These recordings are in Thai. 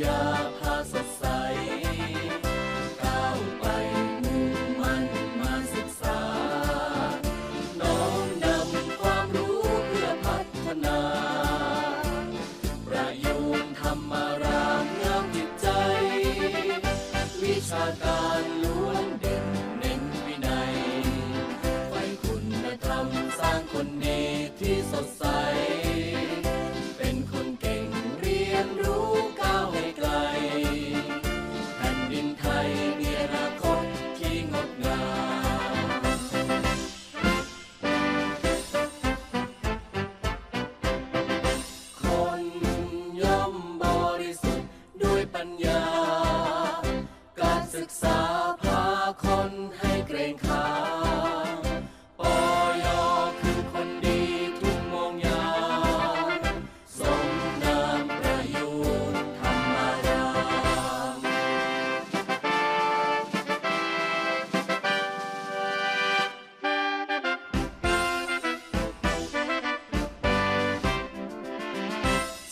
อย่าพาสดใสก้าไปมุ่งมันมาศึกษา น้อมนำความรู้เพื่อพัฒนา ประยูนธรรมรามงามจิตใจ วิชาการล้วนเด่นเน้นวินัยไฟคุณธรรมสร้างคนดีที่สดใส ญา การศึกษาพาคนให้เกรงขามปอยคือคนดีทุกโมงยามสมนามประยูนธรรมาราม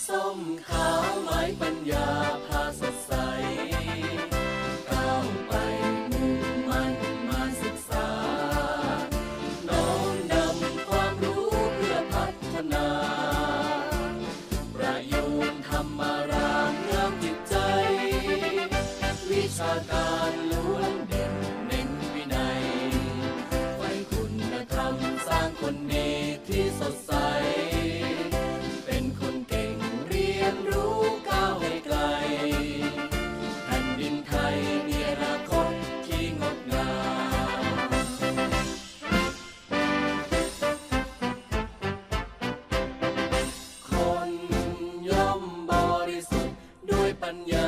ส้มข วิชาการล้วนเด่นเน้นวินัยไว้คุณธรรมสร้างคนดีที่สดใส เป็นคนเก่งเรียนรู้ก้าวให้ไกล แผ่นดินไทยมีอนาคตที่งดงาม คนย่อมบริสุทธิ์ด้วยปัญญา